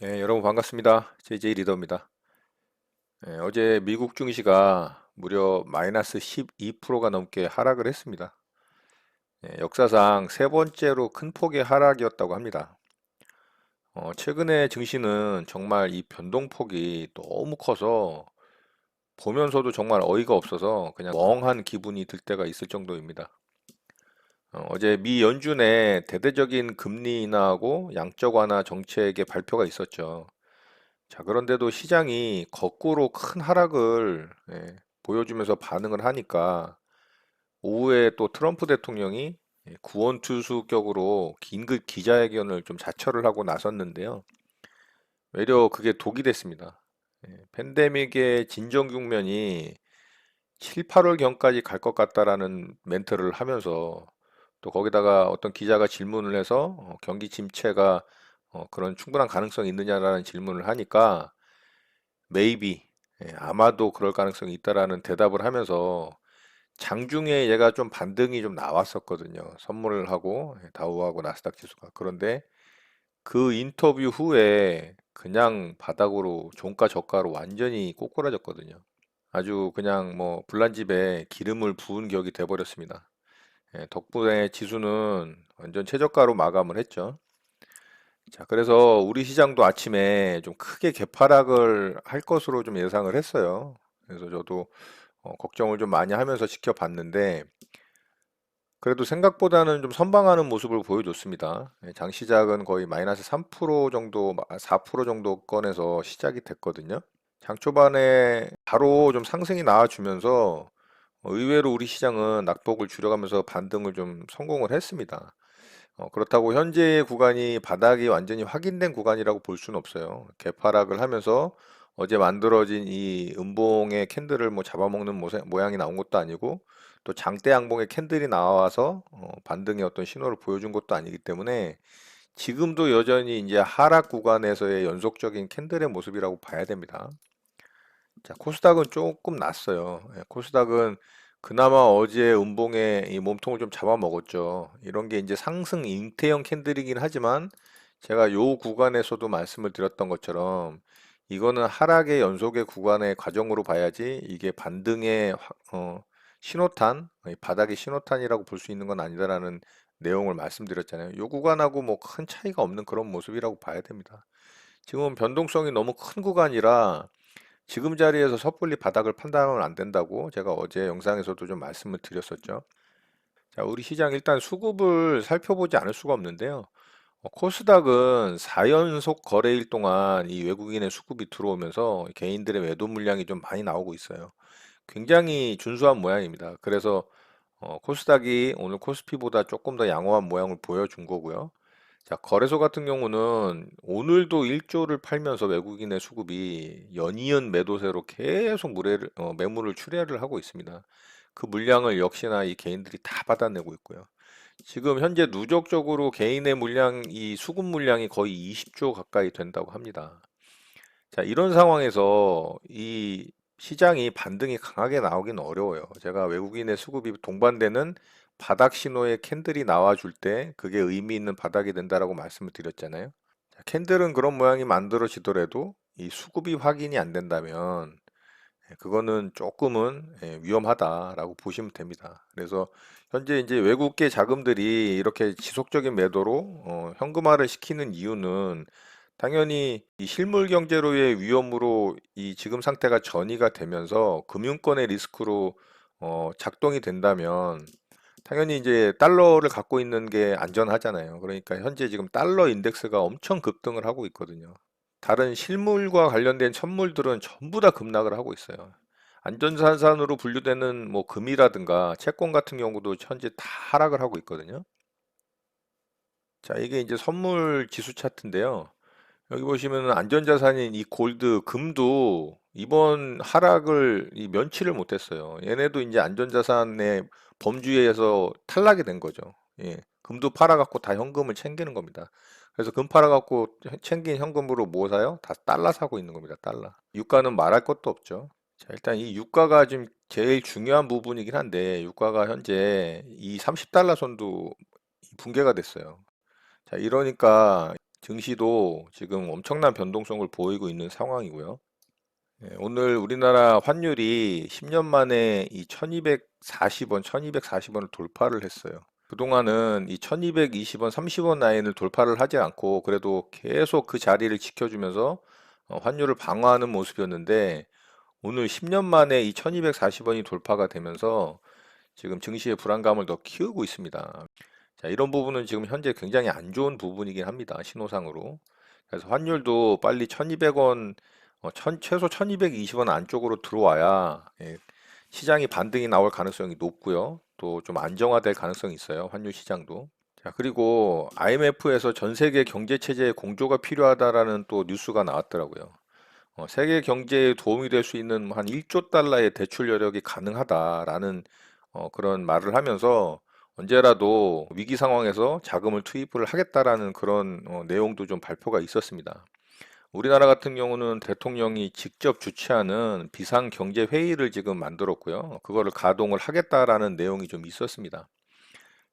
네, 여러분 반갑습니다. JJ 리더입니다. 네, 어제 미국 증시가 무려 마이너스 12%가 넘게 하락을 했습니다. 네, 역사상 세 번째로 큰 폭의 하락이었다고 합니다. 어, 최근에 증시는 정말 이 변동폭이 너무 커서 보면서도 정말 어이가 없어서 그냥 멍한 기분이 들 때가 있을 정도입니다. 어, 어제 미 연준의 대대적인 금리 인하하고 양적 완화 정책의 발표가 있었죠. 자, 그런데도 시장이 거꾸로 큰 하락을 예, 보여주면서 반응을 하니까 오후에 또 트럼프 대통령이 예, 구원투수격으로 긴급 기자회견을 좀 자처를 하고 나섰는데요. 외려 그게 독이 됐습니다. 예, 팬데믹의 진정 국면이 7, 8월경까지 갈 것 같다라는 멘트를 하면서 또 거기다가 어떤 기자가 질문을 해서 어, 경기 침체가 어, 그런 충분한 가능성이 있느냐라는 질문을 하니까 maybe 예, 아마도 그럴 가능성이 있다라는 대답을 하면서 장중에 얘가 좀 반등이 좀 나왔었거든요. 선물을 하고 예, 다우하고 나스닥 지수가. 그런데 그 인터뷰 후에 그냥 바닥으로 종가 저가로 완전히 꼬꾸라졌거든요. 아주 그냥 뭐 불난 집에 기름을 부은 격이 돼버렸습니다. 예, 덕분에 지수는 완전 최저가로 마감을 했죠. 자, 그래서 우리 시장도 아침에 좀 크게 개파락을 할 것으로 좀 예상을 했어요. 그래서 저도 어, 걱정을 좀 많이 하면서 지켜봤는데, 그래도 생각보다는 좀 선방하는 모습을 보여줬습니다. 예, 장 시작은 거의 마이너스 3% 정도, 4% 정도권에서 시작이 됐거든요. 장 초반에 바로 좀 상승이 나와주면서 어, 의외로 우리 시장은 낙폭을 줄여가면서 반등을 좀 성공을 했습니다. 어, 그렇다고 현재의 구간이 바닥이 완전히 확인된 구간이라고 볼 수는 없어요. 개파락을 하면서 어제 만들어진 이 음봉의 캔들을 뭐 잡아먹는 모양이 나온 것도 아니고 또 장대 양봉의 캔들이 나와서 어, 반등의 어떤 신호를 보여준 것도 아니기 때문에 지금도 여전히 이제 하락 구간에서의 연속적인 캔들의 모습이라고 봐야 됩니다. 자, 코스닥은 조금 났어요. 예, 코스닥은 그나마 어제 음봉에 이 몸통을 좀 잡아먹었죠. 이런 게 이제 상승 잉태형 캔들이긴 하지만 제가 요 구간에서도 말씀을 드렸던 것처럼 이거는 하락의 연속의 구간의 과정으로 봐야지 이게 반등의 화- 어, 신호탄, 이 바닥의 신호탄이라고 볼 수 있는 건 아니다라는 내용을 말씀드렸잖아요. 요 구간하고 뭐 큰 차이가 없는 그런 모습이라고 봐야 됩니다. 지금 변동성이 너무 큰 구간이라 지금 자리에서 섣불리 바닥을 판단하면 안 된다고 제가 어제 영상에서도 좀 말씀을 드렸었죠. 자, 우리 시장 일단 수급을 살펴보지 않을 수가 없는데요. 어, 코스닥은 4연속 거래일 동안 이 외국인의 수급이 들어오면서 개인들의 매도 물량이 좀 많이 나오고 있어요. 굉장히 준수한 모양입니다. 그래서 어, 코스닥이 오늘 코스피보다 조금 더 양호한 모양을 보여준 거고요. 자, 거래소 같은 경우는 오늘도 1조를 팔면서 외국인의 수급이 연이은 매도세로 계속 물회를, 어, 매물을 출회를 하고 있습니다. 그 물량을 역시나 이 개인들이 다 받아내고 있고요. 지금 현재 누적적으로 개인의 물량, 이 수급 물량이 거의 20조 가까이 된다고 합니다. 자, 이런 상황에서 이 시장이 반등이 강하게 나오긴 어려워요. 제가 외국인의 수급이 동반되는 바닥 신호의 캔들이 나와줄 때 그게 의미 있는 바닥이 된다라고 말씀을 드렸잖아요. 자, 캔들은 그런 모양이 만들어지더라도 이 수급이 확인이 안 된다면 예, 그거는 조금은 예, 위험하다라고 보시면 됩니다. 그래서 현재 이제 외국계 자금들이 이렇게 지속적인 매도로 어, 현금화를 시키는 이유는 당연히 이 실물 경제로의 위험으로 이 지금 상태가 전이가 되면서 금융권의 리스크로 어, 작동이 된다면 당연히 이제 달러를 갖고 있는 게 안전하잖아요. 그러니까 현재 지금 달러 인덱스가 엄청 급등을 하고 있거든요. 다른 실물과 관련된 선물들은 전부 다 급락을 하고 있어요. 안전자산으로 분류되는 뭐 금이라든가 채권 같은 경우도 현재 다 하락을 하고 있거든요. 자, 이게 이제 선물 지수 차트인데요. 여기 보시면 안전자산인 이 골드, 금도 이번 하락을 이 면치를 못했어요. 얘네도 이제 안전자산의 범주에서 탈락이 된 거죠. 예, 금도 팔아갖고 다 현금을 챙기는 겁니다. 그래서 금 팔아갖고 챙긴 현금으로 뭐 사요? 다 달러 사고 있는 겁니다. 달러. 유가는 말할 것도 없죠. 자, 일단 이 유가가 지금 제일 중요한 부분이긴 한데 유가가 현재 이 30달러 선도 붕괴가 됐어요. 자, 이러니까 증시도 지금 엄청난 변동성을 보이고 있는 상황이고요. 예, 오늘 우리나라 환율이 10년 만에 이 1240원, 1240원을 돌파를 했어요. 그동안은 이 1220원, 30원 라인을 돌파를 하지 않고 그래도 계속 그 자리를 지켜주면서 어, 환율을 방어하는 모습이었는데 오늘 10년 만에 이 1240원이 돌파가 되면서 지금 증시의 불안감을 더 키우고 있습니다. 자, 이런 부분은 지금 현재 굉장히 안 좋은 부분이긴 합니다. 신호상으로. 그래서 환율도 빨리 1200원, 어, 천- 최소 1220원 안쪽으로 들어와야 예, 시장이 반등이 나올 가능성이 높고요. 또 좀 안정화될 가능성이 있어요. 환율 시장도. 자, 그리고 IMF에서 전 세계 경제 체제에 공조가 필요하다라는 또 뉴스가 나왔더라고요. 어, 세계 경제에 도움이 될 수 있는 한 1조 달러의 대출 여력이 가능하다라는 어, 그런 말을 하면서 언제라도 위기 상황에서 자금을 투입을 하겠다라는 그런 어, 내용도 좀 발표가 있었습니다. 우리나라 같은 경우는 대통령이 직접 주최하는 비상경제회의를 지금 만들었고요. 그거를 가동을 하겠다라는 내용이 좀 있었습니다.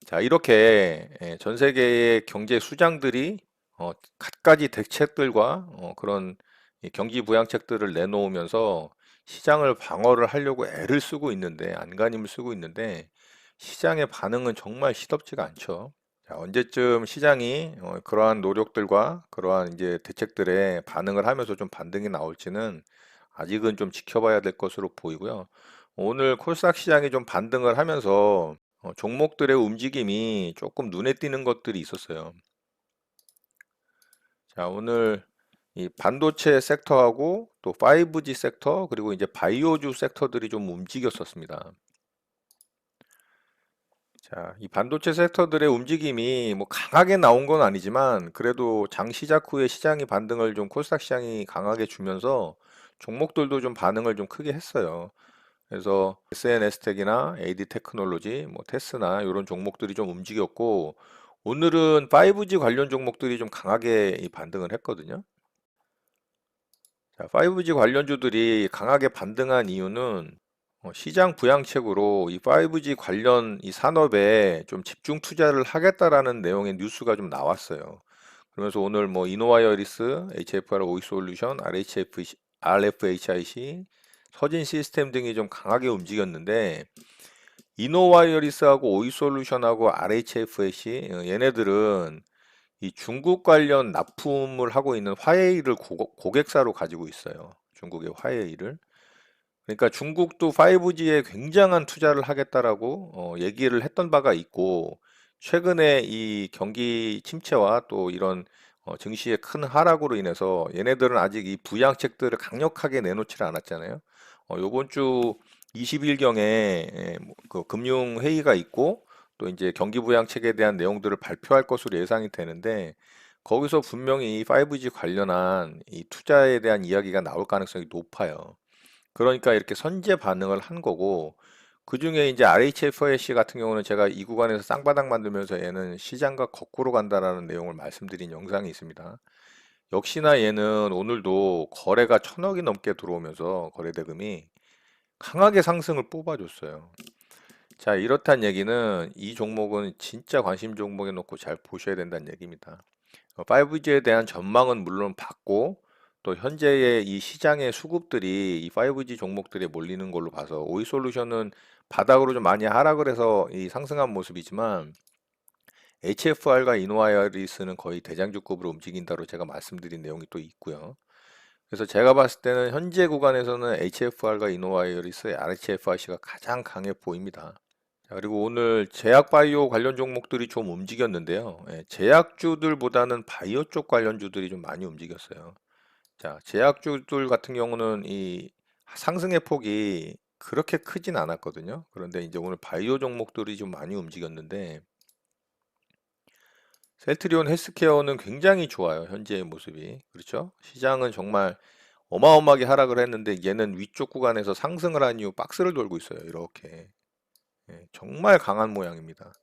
자, 이렇게 예, 전 세계의 경제 수장들이 어, 갖가지 대책들과 어, 그런 이 경기 부양책들을 내놓으면서 시장을 방어를 하려고 애를 쓰고 있는데, 안간힘을 쓰고 있는데, 시장의 반응은 정말 시덥지가 않죠. 자, 언제쯤 시장이 어, 그러한 노력들과 그러한 이제 대책들에 반응을 하면서 좀 반등이 나올지는 아직은 좀 지켜봐야 될 것으로 보이고요. 오늘 코스닥 시장이 좀 반등을 하면서 어, 종목들의 움직임이 조금 눈에 띄는 것들이 있었어요. 자, 오늘 이 반도체 섹터하고 또 5G 섹터 그리고 이제 바이오주 섹터들이 좀 움직였었습니다. 자, 이 반도체 섹터들의 움직임이 뭐 강하게 나온 건 아니지만 그래도 장 시작 후에 시장이 반등을 좀 코스닥 시장이 강하게 주면서 종목들도 좀 반응을 좀 크게 했어요. 그래서 SNS텍이나 AD 테크놀로지, 뭐 테스나 이런 종목들이 좀 움직였고 오늘은 5G 관련 종목들이 좀 강하게 이 반등을 했거든요. 자, 5G 관련주들이 강하게 반등한 이유는 어, 시장 부양책으로 이 5G 관련 이 산업에 좀 집중 투자를 하겠다라는 내용의 뉴스가 좀 나왔어요. 그러면서 오늘 뭐 이노와이어리스, HFR 오이솔루션, RHF, RFHIC, 서진 시스템 등이 좀 강하게 움직였는데 이노와이어리스하고 오이솔루션하고 RHFC 어, 얘네들은 이 중국 관련 납품을 하고 있는 화웨이를 고, 고객사로 가지고 있어요. 중국의 화웨이를. 그러니까 중국도 5G에 굉장한 투자를 하겠다라고 어, 얘기를 했던 바가 있고 최근에 이 경기 침체와 또 이런 어, 증시의 큰 하락으로 인해서 얘네들은 아직 이 부양책들을 강력하게 내놓지를 않았잖아요. 어, 요번 주 20일경에 예, 뭐, 그 금융 회의가 있고 또 이제 경기 부양책에 대한 내용들을 발표할 것으로 예상이 되는데 거기서 분명히 이 5G 관련한 이 투자에 대한 이야기가 나올 가능성이 높아요. 그러니까 이렇게 선제 반응을 한 거고 그 중에 이제 RHFAC 같은 경우는 제가 이 구간에서 쌍바닥 만들면서 얘는 시장과 거꾸로 간다라는 내용을 말씀드린 영상이 있습니다. 역시나 얘는 오늘도 거래가 천억이 넘게 들어오면서 거래 대금이 강하게 상승을 뽑아줬어요. 자, 이렇단 얘기는 이 종목은 진짜 관심 종목에 놓고 잘 보셔야 된다는 얘기입니다. 5G에 대한 전망은 물론 봤고 또 현재의 이 시장의 수급들이 이 5G 종목들에 몰리는 걸로 봐서 오이 솔루션은 바닥으로 좀 많이 하락을 해서 이 상승한 모습이지만 HFR과 이노아이리스는 거의 대장주급으로 움직인다로 제가 말씀드린 내용이 또 있고요. 그래서 제가 봤을 때는 현재 구간에서는 HFR과 이노와이어리스, RHFRC가 가장 강해 보입니다. 자, 그리고 오늘 제약바이오 관련 종목들이 좀 움직였는데요. 예, 제약주들보다는 바이오 쪽 관련주들이 좀 많이 움직였어요. 자, 제약주들 같은 경우는 이 상승의 폭이 그렇게 크진 않았거든요. 그런데 이제 오늘 바이오 종목들이 좀 많이 움직였는데 셀트리온 헬스케어는 굉장히 좋아요. 현재의 모습이. 그렇죠? 시장은 정말 어마어마하게 하락을 했는데 얘는 위쪽 구간에서 상승을 한 이후 박스를 돌고 있어요. 이렇게. 예, 정말 강한 모양입니다.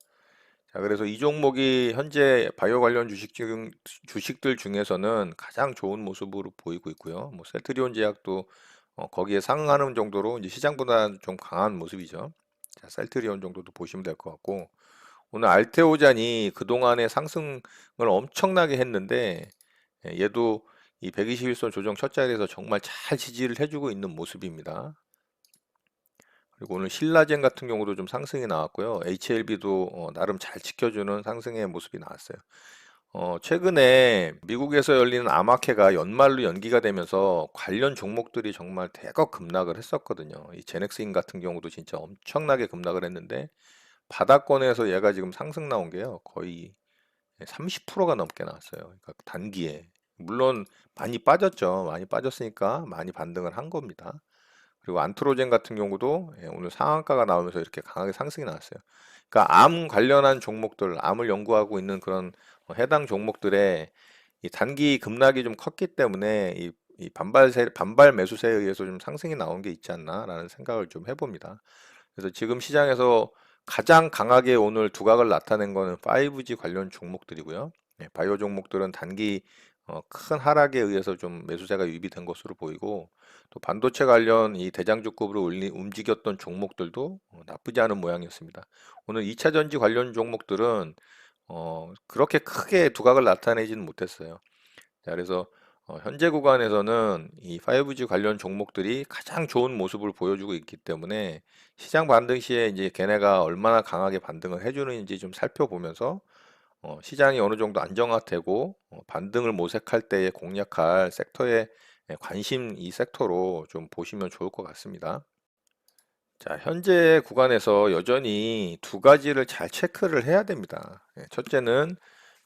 자, 그래서 이 종목이 현재 바이오 관련 주식 중, 주식들 중에서는 가장 좋은 모습으로 보이고 있고요. 뭐 셀트리온 제약도 어, 거기에 상응하는 정도로 이제 시장보다 좀 강한 모습이죠. 자, 셀트리온 정도도 보시면 될 것 같고 오늘 알테오잔이 그동안의 상승을 엄청나게 했는데 예, 얘도 이 121선 조정 첫 자리에서 정말 잘 지지를 해주고 있는 모습입니다. 그리고 오늘 신라젠 같은 경우도 좀 상승이 나왔고요. HLB도 어, 나름 잘 지켜주는 상승의 모습이 나왔어요. 어, 최근에 미국에서 열리는 아마케가 연말로 연기가 되면서 관련 종목들이 정말 대거 급락을 했었거든요. 이 제넥스인 같은 경우도 진짜 엄청나게 급락을 했는데 바닥권에서 얘가 지금 상승 나온 게요. 거의 30%가 넘게 나왔어요. 그러니까 단기에. 물론 많이 빠졌죠. 많이 빠졌으니까 많이 반등을 한 겁니다. 그리고 안트로젠 같은 경우도 예, 오늘 상한가가 나오면서 이렇게 강하게 상승이 나왔어요. 그러니까 암 관련한 종목들, 암을 연구하고 있는 그런 어, 해당 종목들의 이 단기 급락이 좀 컸기 때문에 이, 이 반발세, 반발 매수세에 의해서 좀 상승이 나온 게 있지 않나라는 생각을 좀 해봅니다. 그래서 지금 시장에서 가장 강하게 오늘 두각을 나타낸 거는 5G 관련 종목들이고요. 네, 바이오 종목들은 단기 어, 큰 하락에 의해서 좀 매수세가 유입이 된 것으로 보이고 또 반도체 관련 이 대장주급으로 움직였던 종목들도 어, 나쁘지 않은 모양이었습니다. 오늘 2차 전지 관련 종목들은 어, 그렇게 크게 두각을 나타내지는 못했어요. 자, 그래서 어, 현재 구간에서는 이 5G 관련 종목들이 가장 좋은 모습을 보여주고 있기 때문에 시장 반등 시에 이제 걔네가 얼마나 강하게 반등을 해주는지 좀 살펴보면서 어, 시장이 어느 정도 안정화되고 어, 반등을 모색할 때에 공략할 섹터의 예, 관심 이 섹터로 좀 보시면 좋을 것 같습니다. 자, 현재 구간에서 여전히 두 가지를 잘 체크를 해야 됩니다. 예, 첫째는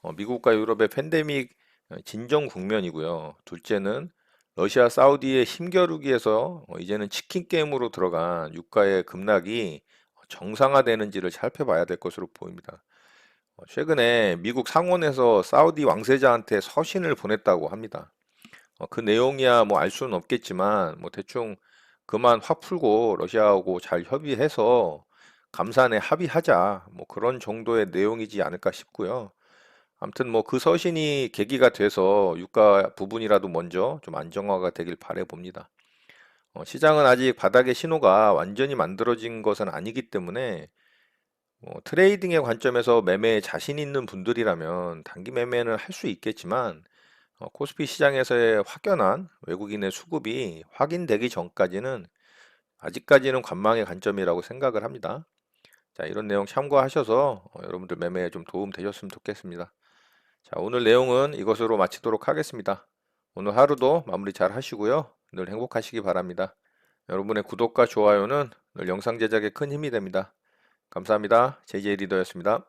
어, 미국과 유럽의 팬데믹 어, 진정 국면이고요. 둘째는 러시아, 사우디의 힘겨루기에서 어, 이제는 치킨 게임으로 들어간 유가의 급락이 정상화되는지를 살펴봐야 될 것으로 보입니다. 어, 최근에 미국 상원에서 사우디 왕세자한테 서신을 보냈다고 합니다. 어, 그 내용이야 뭐 알 수는 없겠지만 뭐 대충 그만 화 풀고 러시아하고 잘 협의해서 감산에 합의하자 뭐 그런 정도의 내용이지 않을까 싶고요. 아무튼 뭐 그 서신이 계기가 돼서 유가 부분이라도 먼저 좀 안정화가 되길 바래 봅니다. 어, 시장은 아직 바닥의 신호가 완전히 만들어진 것은 아니기 때문에 뭐 트레이딩의 관점에서 매매에 자신 있는 분들이라면 단기 매매는 할 수 있겠지만 어, 코스피 시장에서의 확연한 외국인의 수급이 확인되기 전까지는 아직까지는 관망의 관점이라고 생각을 합니다. 자, 이런 내용 참고하셔서 어, 여러분들 매매에 좀 도움 되셨으면 좋겠습니다. 자, 오늘 내용은 이것으로 마치도록 하겠습니다. 오늘 하루도 마무리 잘 하시고요. 늘 행복하시기 바랍니다. 여러분의 구독과 좋아요는 늘 영상 제작에 큰 힘이 됩니다. 감사합니다. JJ 리더였습니다.